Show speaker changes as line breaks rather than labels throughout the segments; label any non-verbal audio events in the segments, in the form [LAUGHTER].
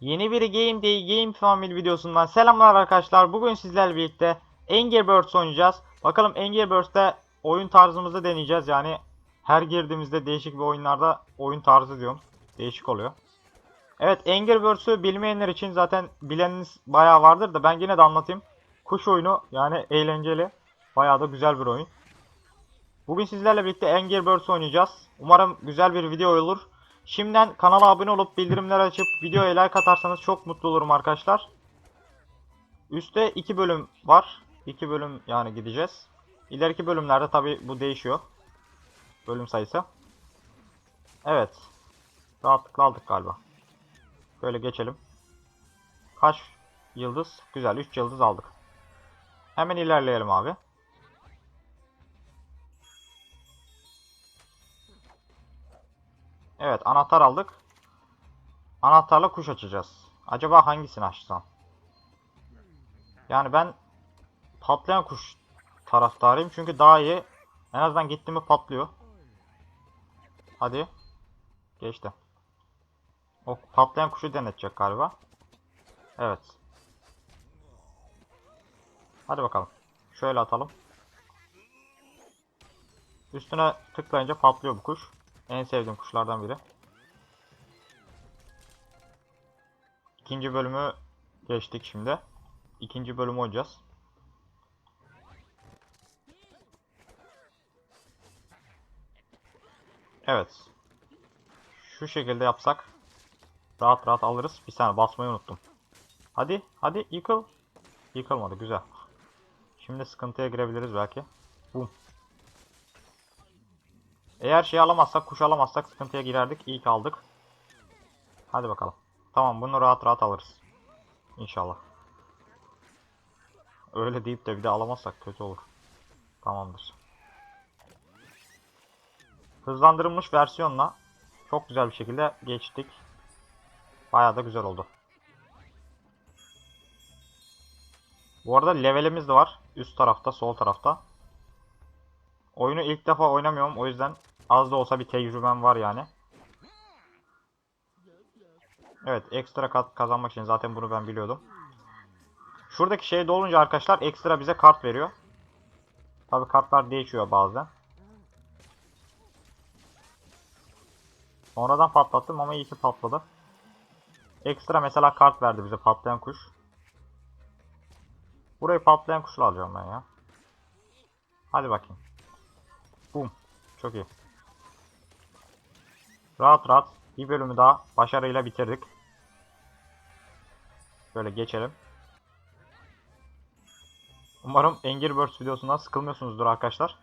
Yeni bir Game Day Game Family videosundan selamlar arkadaşlar. Bugün sizlerle birlikte Angry Birds oynayacağız. Bakalım Angry Birds'te oyun tarzımızı deneyeceğiz. Yani her girdiğimizde değişik bir oyunlarda oyun tarzı diyorum. Değişik oluyor. Evet Angry Birds'ü bilmeyenler için zaten bileniniz bayağı vardır da ben yine de anlatayım. Kuş oyunu yani eğlenceli. Bayağı da güzel bir oyun. Bugün sizlerle birlikte Angry Birds oynayacağız. Umarım güzel bir video olur. Şimdiden kanala abone olup bildirimleri açıp videoya like atarsanız çok mutlu olurum arkadaşlar. Üste 2 bölüm var. 2 bölüm yani gideceğiz. İleriki bölümlerde tabi bu değişiyor. Bölüm sayısı. Evet. Rahatlıkla aldık galiba. Şöyle geçelim. Kaç yıldız? Güzel 3 yıldız aldık. Hemen ilerleyelim abi. Evet anahtar aldık. Anahtarla kuş açacağız. Acaba hangisini açsam? Yani ben patlayan kuş taraftarıyım çünkü daha iyi. En azından gitti mi patlıyor. Hadi. Geçti. O patlayan kuşu denetecek galiba. Evet. Hadi bakalım. Şöyle atalım. Üstüne tıklayınca patlıyor bu kuş. En sevdiğim kuşlardan biri. İkinci bölümü geçtik şimdi. İkinci bölümü oynayacağız. Evet. Şu şekilde yapsak rahat rahat alırız. Bir saniye basmayı unuttum. Hadi, hadi yıkıl. Yıkılmadı, güzel. Şimdi sıkıntıya girebiliriz belki. Boom. Eğer şey alamazsak, kuş alamazsak sıkıntıya girerdik. İyi ki aldık. Hadi bakalım. Tamam bunu rahat rahat alırız. İnşallah. Öyle deyip de bir de alamazsak kötü olur. Tamamdır. Hızlandırılmış versiyonla çok güzel bir şekilde geçtik. Bayağı da güzel oldu. Bu arada levelimiz de var. Üst tarafta, sol tarafta. Oyunu ilk defa oynamıyorum. O yüzden az da olsa bir tecrübem var yani. Evet ekstra kat kazanmak için zaten bunu ben biliyordum. Şuradaki şey dolunca arkadaşlar ekstra bize kart veriyor. Tabi kartlar değişiyor bazen. Sonradan patlattım ama iyi ki patladı. Ekstra mesela kart verdi bize patlayan kuş. Burayı patlayan kuşla alacağım ben ya. Hadi bakayım. Boom. Çok iyi. Rahat rahat bir bölümü daha başarıyla bitirdik. Şöyle geçelim. Umarım Angry Birds videosundan sıkılmıyorsunuzdur arkadaşlar.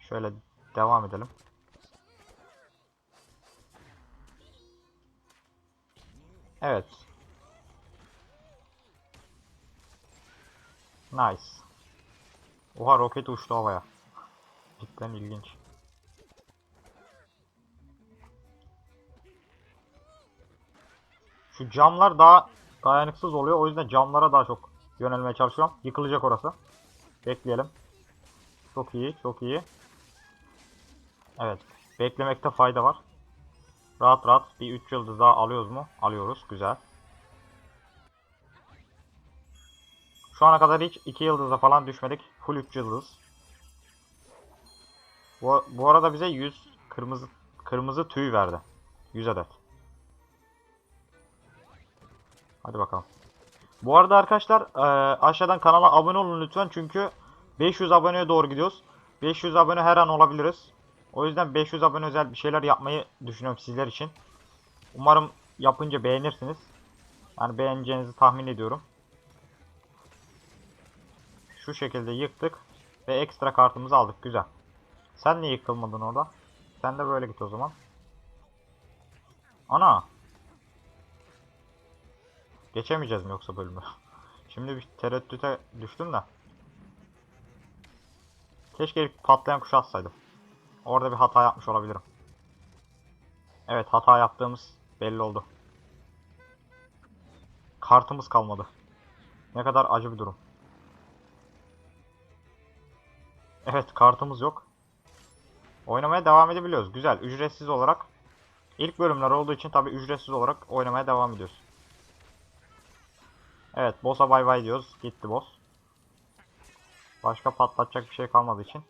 Şöyle devam edelim. Evet. Nice. Oha roket uçtu havaya. Cidden ilginç. Şu camlar daha dayanıksız oluyor. O yüzden camlara daha çok yönelmeye çalışıyorum. Yıkılacak orası. Bekleyelim. Çok iyi, çok iyi. Evet. Beklemekte fayda var. Rahat rahat bir 3 yıldız daha alıyoruz mu? Alıyoruz. Güzel. Şu ana kadar hiç 2 yıldıza falan düşmedik. Full 3 yıldız. Bu, bu arada bize 100 kırmızı kırmızı tüy verdi. 100 adet. Hadi bakalım. Bu arada arkadaşlar e, aşağıdan kanala abone olun lütfen çünkü 500 aboneye doğru gidiyoruz. 500 abone her an olabiliriz. O yüzden 500 abone özel bir şeyler yapmayı düşünüyorum sizler için. Umarım yapınca beğenirsiniz. Yani beğeneceğinizi tahmin ediyorum. Şu şekilde yıktık ve ekstra kartımızı aldık. Güzel. Sen niye yıkılmadın orada? Sen de böyle git o zaman. Ana. Geçemeyeceğiz mi yoksa bölümü? [LAUGHS] Şimdi bir tereddüte düştüm de. Keşke ilk patlayan kuşu atsaydım. Orada bir hata yapmış olabilirim. Evet hata yaptığımız belli oldu. Kartımız kalmadı. Ne kadar acı bir durum. Evet kartımız yok. Oynamaya devam edebiliyoruz. Güzel. Ücretsiz olarak. İlk bölümler olduğu için tabi ücretsiz olarak oynamaya devam ediyoruz. Evet boss'a bay bay diyoruz. Gitti boss. Başka patlatacak bir şey kalmadığı için.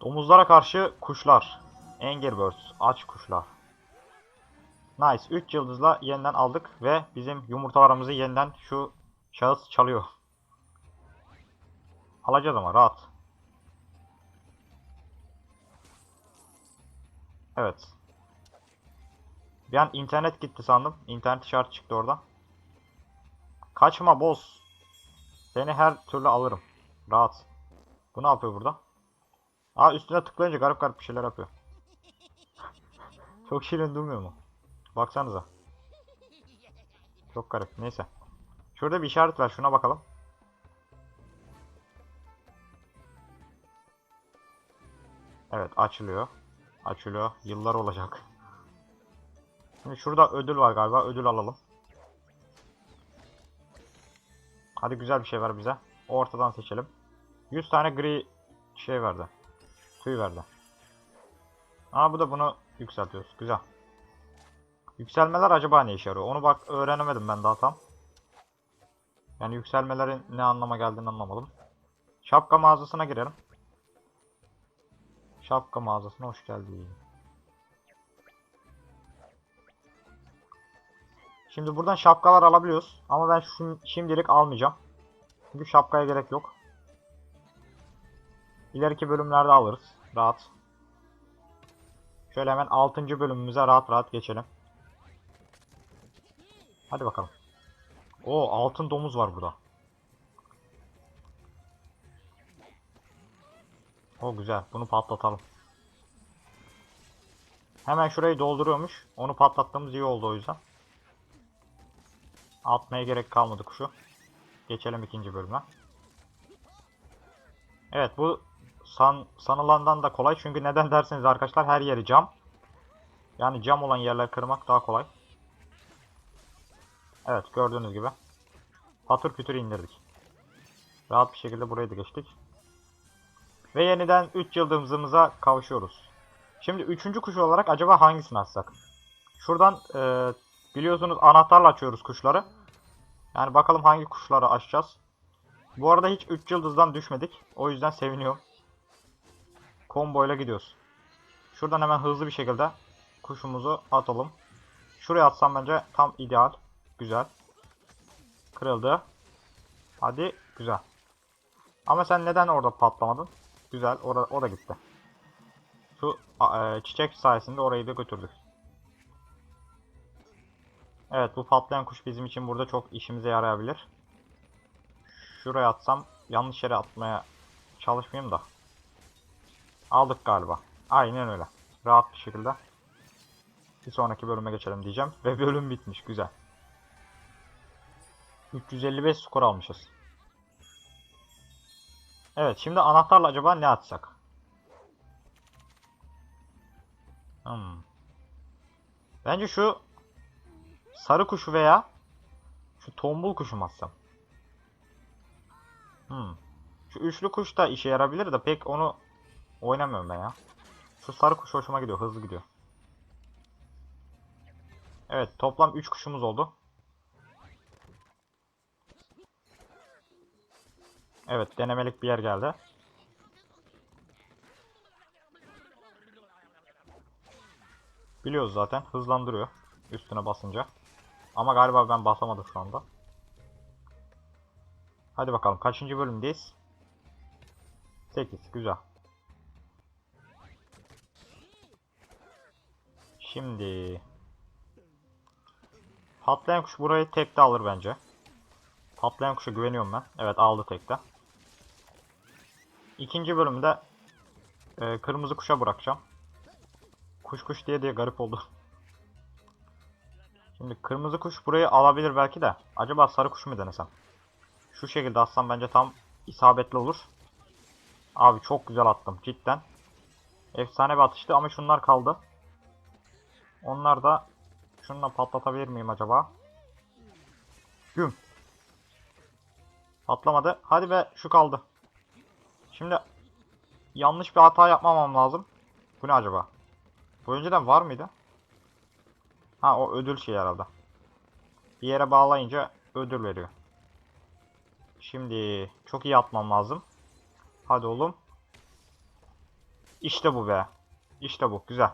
Domuzlara karşı kuşlar. Angry Birds. Aç kuşlar. Nice. 3 yıldızla yeniden aldık ve bizim yumurtalarımızı yeniden şu şahıs çalıyor. Alacağız ama rahat. Evet. Bir an internet gitti sandım. İnternet işareti çıktı orada. Kaçma boss. Seni her türlü alırım. Rahat. Bu ne yapıyor burada? Aa üstüne tıklayınca garip garip bir şeyler yapıyor. [LAUGHS] Çok şirin durmuyor mu? Baksanıza. Çok garip. Neyse. Şurada bir işaret var. Şuna bakalım. Evet açılıyor. Açılıyor. Yıllar olacak. Şimdi şurada ödül var galiba. Ödül alalım. Hadi güzel bir şey ver bize. Ortadan seçelim. 100 tane gri şey verdi. Tüy verdi. Aa bu da bunu yükseltiyoruz. Güzel. Yükselmeler acaba ne işe yarıyor? Onu bak öğrenemedim ben daha tam. Yani yükselmelerin ne anlama geldiğini anlamadım. Şapka mağazasına girelim. Şapka mağazasına hoş geldin. Şimdi buradan şapkalar alabiliyoruz. Ama ben şu, şimdilik almayacağım. Çünkü şapkaya gerek yok. İleriki bölümlerde alırız. Rahat. Şöyle hemen 6. bölümümüze rahat rahat geçelim. Hadi bakalım. O altın domuz var burada. O güzel. Bunu patlatalım. Hemen şurayı dolduruyormuş. Onu patlattığımız iyi oldu o yüzden. Atmaya gerek kalmadı kuşu. Geçelim ikinci bölüme. Evet bu san, sanılandan da kolay. Çünkü neden derseniz arkadaşlar her yeri cam. Yani cam olan yerler kırmak daha kolay. Evet gördüğünüz gibi. Patır kütür indirdik. Rahat bir şekilde burayı da geçtik. Ve yeniden 3 yıldızımıza kavuşuyoruz. Şimdi üçüncü kuş olarak acaba hangisini açsak? Şuradan e, biliyorsunuz anahtarla açıyoruz kuşları. Yani bakalım hangi kuşları açacağız. Bu arada hiç 3 yıldızdan düşmedik. O yüzden seviniyorum. Combo ile gidiyoruz. Şuradan hemen hızlı bir şekilde kuşumuzu atalım. Şuraya atsam bence tam ideal. Güzel. Kırıldı. Hadi güzel. Ama sen neden orada patlamadın? Güzel. Orada, o da gitti. Şu e, çiçek sayesinde orayı da götürdük. Evet bu patlayan kuş bizim için burada çok işimize yarayabilir. Şuraya atsam yanlış yere atmaya çalışmayayım da. Aldık galiba. Aynen öyle. Rahat bir şekilde. Bir sonraki bölüme geçelim diyeceğim. Ve bölüm bitmiş. Güzel. 355 skor almışız. Evet şimdi anahtarla acaba ne atsak? Hmm. Bence şu sarı kuşu veya şu tombul kuşu atsam? Hmm. Şu üçlü kuş da işe yarabilir de pek onu oynamıyorum ben ya. Şu sarı kuş hoşuma gidiyor. Hızlı gidiyor. Evet toplam 3 kuşumuz oldu. Evet denemelik bir yer geldi. Biliyoruz zaten hızlandırıyor üstüne basınca. Ama galiba ben basamadım şu anda. Hadi bakalım kaçıncı bölümdeyiz? 8 güzel. Şimdi Patlayan kuş burayı tekte alır bence. Patlayan kuşa güveniyorum ben. Evet aldı tekte. İkinci bölümde e, kırmızı kuşa bırakacağım. Kuş kuş diye diye garip oldu. [LAUGHS] Şimdi kırmızı kuş burayı alabilir belki de. Acaba sarı kuş mu denesem? Şu şekilde atsam bence tam isabetli olur. Abi çok güzel attım cidden. Efsane bir atıştı ama şunlar kaldı. Onlar da şununla patlatabilir miyim acaba? Güm. Patlamadı. Hadi be şu kaldı. Şimdi yanlış bir hata yapmamam lazım. Bu ne acaba? Bu önceden var mıydı? Ha o ödül şey herhalde. Bir yere bağlayınca ödül veriyor. Şimdi çok iyi atmam lazım. Hadi oğlum. İşte bu be. İşte bu. Güzel.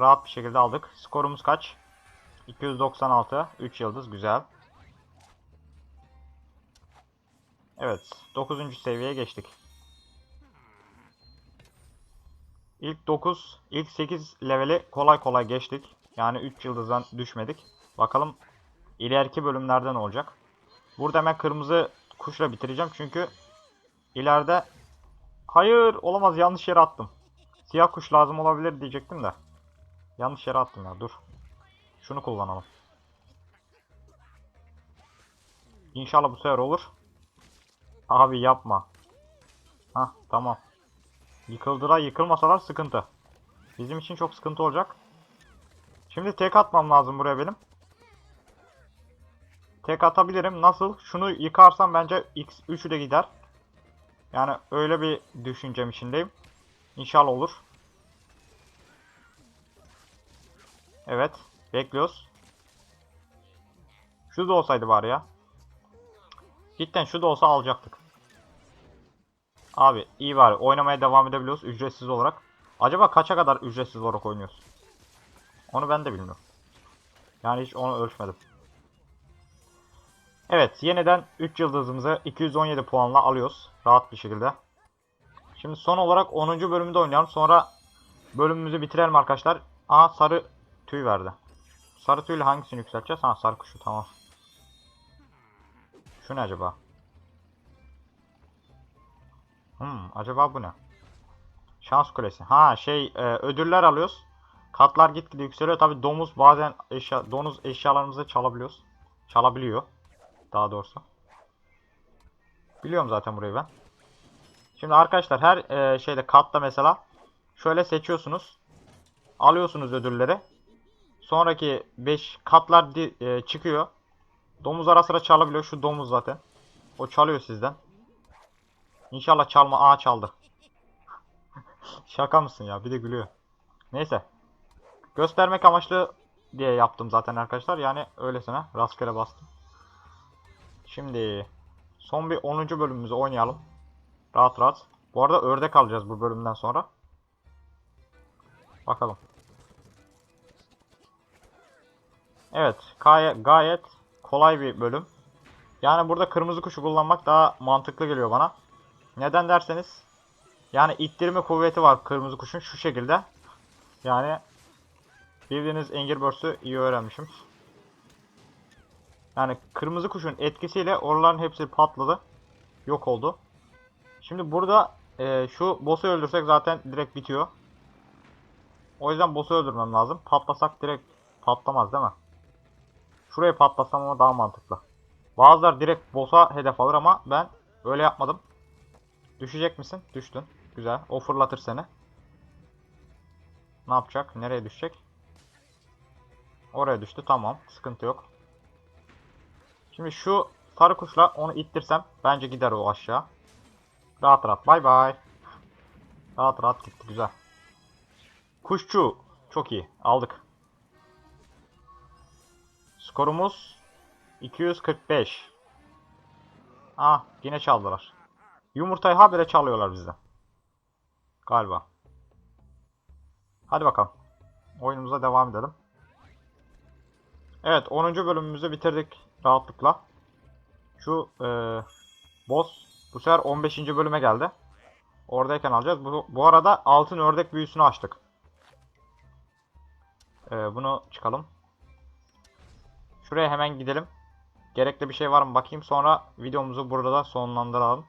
Rahat bir şekilde aldık. Skorumuz kaç? 296. 3 yıldız. Güzel. Evet. 9. seviyeye geçtik. İlk 9, ilk 8 leveli kolay kolay geçtik. Yani 3 yıldızdan düşmedik. Bakalım ileriki bölümlerde ne olacak? Burada hemen kırmızı kuşla bitireceğim çünkü ileride hayır olamaz yanlış yere attım. Siyah kuş lazım olabilir diyecektim de. Yanlış yere attım ya dur. Şunu kullanalım. İnşallah bu sefer olur. Abi yapma. Hah tamam. Yıkıldılar yıkılmasalar sıkıntı. Bizim için çok sıkıntı olacak. Şimdi tek atmam lazım buraya benim. Tek atabilirim. Nasıl? Şunu yıkarsam bence X3'ü de gider. Yani öyle bir düşüncem içindeyim. İnşallah olur. Evet. Bekliyoruz. Şu da olsaydı var ya. Cidden şu da olsa alacaktık. Abi iyi var. Oynamaya devam edebiliyoruz ücretsiz olarak. Acaba kaça kadar ücretsiz olarak oynuyoruz? Onu ben de bilmiyorum. Yani hiç onu ölçmedim. Evet yeniden 3 yıldızımızı 217 puanla alıyoruz. Rahat bir şekilde. Şimdi son olarak 10. bölümde oynayalım. Sonra bölümümüzü bitirelim arkadaşlar. Aa sarı tüy verdi. Sarı tüyle hangisini yükselteceğiz? Ha sarı kuşu tamam. Şu ne acaba? Hmm, acaba bu ne? Şans kulesi. Ha şey e, ödüller alıyoruz. Katlar gitgide yükseliyor. Tabi domuz bazen eşya, donuz eşyalarımızı çalabiliyoruz. Çalabiliyor. Daha doğrusu. Biliyorum zaten burayı ben. Şimdi arkadaşlar her e, şeyde katta mesela şöyle seçiyorsunuz. Alıyorsunuz ödülleri. Sonraki 5 katlar e, çıkıyor. Domuz ara sıra çalabiliyor. Şu domuz zaten. O çalıyor sizden. İnşallah çalma. Aa çaldı. [LAUGHS] Şaka mısın ya? Bir de gülüyor. Neyse. Göstermek amaçlı diye yaptım zaten arkadaşlar. Yani öylesine rastgele bastım. Şimdi son bir 10. bölümümüzü oynayalım. Rahat rahat. Bu arada ördek alacağız bu bölümden sonra. Bakalım. Evet, gayet, gayet kolay bir bölüm. Yani burada kırmızı kuşu kullanmak daha mantıklı geliyor bana. Neden derseniz yani ittirme kuvveti var kırmızı kuşun şu şekilde. Yani bildiğiniz Angry Birds'ü iyi öğrenmişim. Yani kırmızı kuşun etkisiyle oraların hepsi patladı. Yok oldu. Şimdi burada e, şu boss'u öldürsek zaten direkt bitiyor. O yüzden boss'u öldürmem lazım. Patlasak direkt patlamaz değil mi? Şurayı patlasam ama daha mantıklı. Bazılar direkt boss'a hedef alır ama ben öyle yapmadım. Düşecek misin? Düştün. Güzel. O fırlatır seni. Ne yapacak? Nereye düşecek? Oraya düştü. Tamam. Sıkıntı yok. Şimdi şu sarı kuşla onu ittirsem bence gider o aşağı. Rahat rahat. Bay bay. Rahat rahat gitti. Güzel. Kuşçu. Çok iyi. Aldık. Skorumuz 245. Ah yine çaldılar. Yumurtayı habire çalıyorlar bizden. Galiba. Hadi bakalım. Oyunumuza devam edelim. Evet 10. bölümümüzü bitirdik rahatlıkla. Şu e, boss bu sefer 15. bölüme geldi. Oradayken alacağız. Bu, bu arada altın ördek büyüsünü açtık. E, bunu çıkalım. Şuraya hemen gidelim. Gerekli bir şey var mı bakayım. Sonra videomuzu burada da sonlandıralım.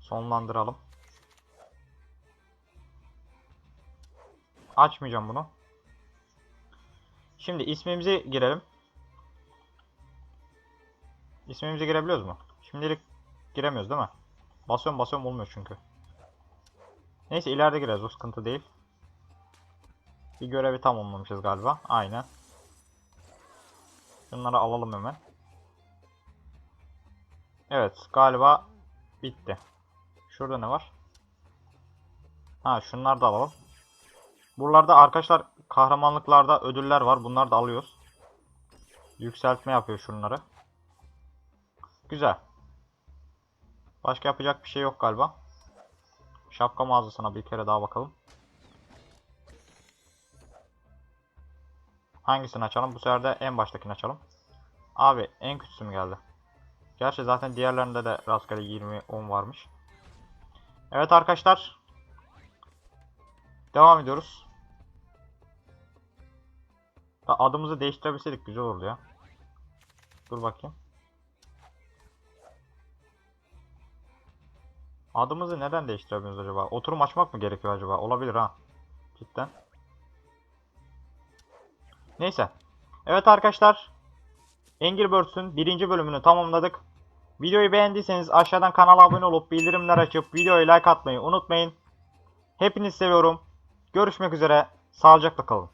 Sonlandıralım. Açmayacağım bunu. Şimdi ismimizi girelim. İsmimizi girebiliyoruz mu? Şimdilik giremiyoruz değil mi? Basıyorum basıyorum olmuyor çünkü. Neyse ileride gireriz o sıkıntı değil. Bir görevi tamamlamışız galiba. Aynen. Şunları alalım hemen. Evet galiba bitti. Şurada ne var? Ha şunları da alalım. Buralarda arkadaşlar kahramanlıklarda ödüller var. Bunları da alıyoruz. Yükseltme yapıyor şunları. Güzel. Başka yapacak bir şey yok galiba. Şapka mağazasına bir kere daha bakalım. Hangisini açalım? Bu sefer de en baştakini açalım. Abi en kötüsü mü geldi? Gerçi zaten diğerlerinde de rastgele 20 10 varmış. Evet arkadaşlar. Devam ediyoruz. Adımızı değiştirebilseydik güzel olurdu ya. Dur bakayım. Adımızı neden değiştiremiyoruz acaba? Oturum açmak mı gerekiyor acaba? Olabilir ha. Cidden. Neyse. Evet arkadaşlar. Angry Birds'ün birinci bölümünü tamamladık. Videoyu beğendiyseniz aşağıdan kanala abone olup bildirimler açıp videoyu like atmayı unutmayın. Hepinizi seviyorum. Görüşmek üzere. Sağlıcakla kalın.